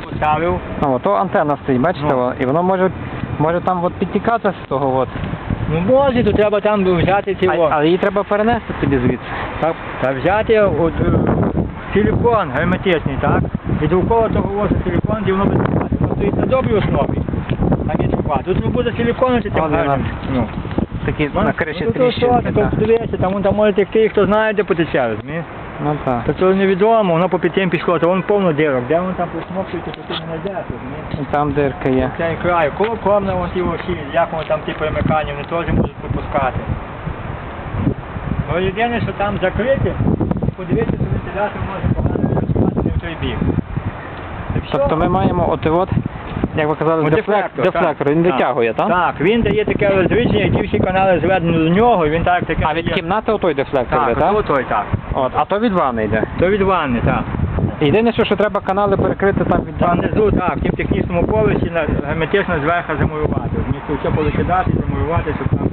поставив. Ну, то антенна стоїть, бачите, Ну. о, і воно може, може там от підтікати з того. От. Ну може, то треба там взяти ці А, але її треба перенести тоді звідси. так, та взяти от, е, силікон герметичний, так? І довкола того возу силікон, де воно буде. Воно стоїть на добрій основі. Там є чупа. Тут не буде силікону чи Але Ну. Такі на криші ну, тріщинки. там, там може текти, хто знає, де потече, розумієш? Ну так. То це невідомо, воно по п'ятим пішло, то вон повно дірок. Де воно там присмоктується, то ти не знайдеш, розумієш? І там дирка є. Цей край, коло комна вон ті осі, як воно там ті перемикання, вони теж можуть пропускати. Ну єдине, що там закрите, подивитися, що вентилятор може погано відпускати не в той бік. Тобто ми маємо от і от, як ви казали, Ну, дефлектор, дефлектор, він так. витягує, так? Так, він дає таке розрідження, які всі канали зведені до нього, і він так таке. А від дає- кімнати отой дефлектор Так, йде, так? то той так. От, а то від ванни йде. То від ванни, так. Єдине, що, що треба канали перекрити там від Там ванни. внизу, так, в тім технічному поверсі на- герметично зверху замурувати. Мені все повикидати, замурувати, щоб там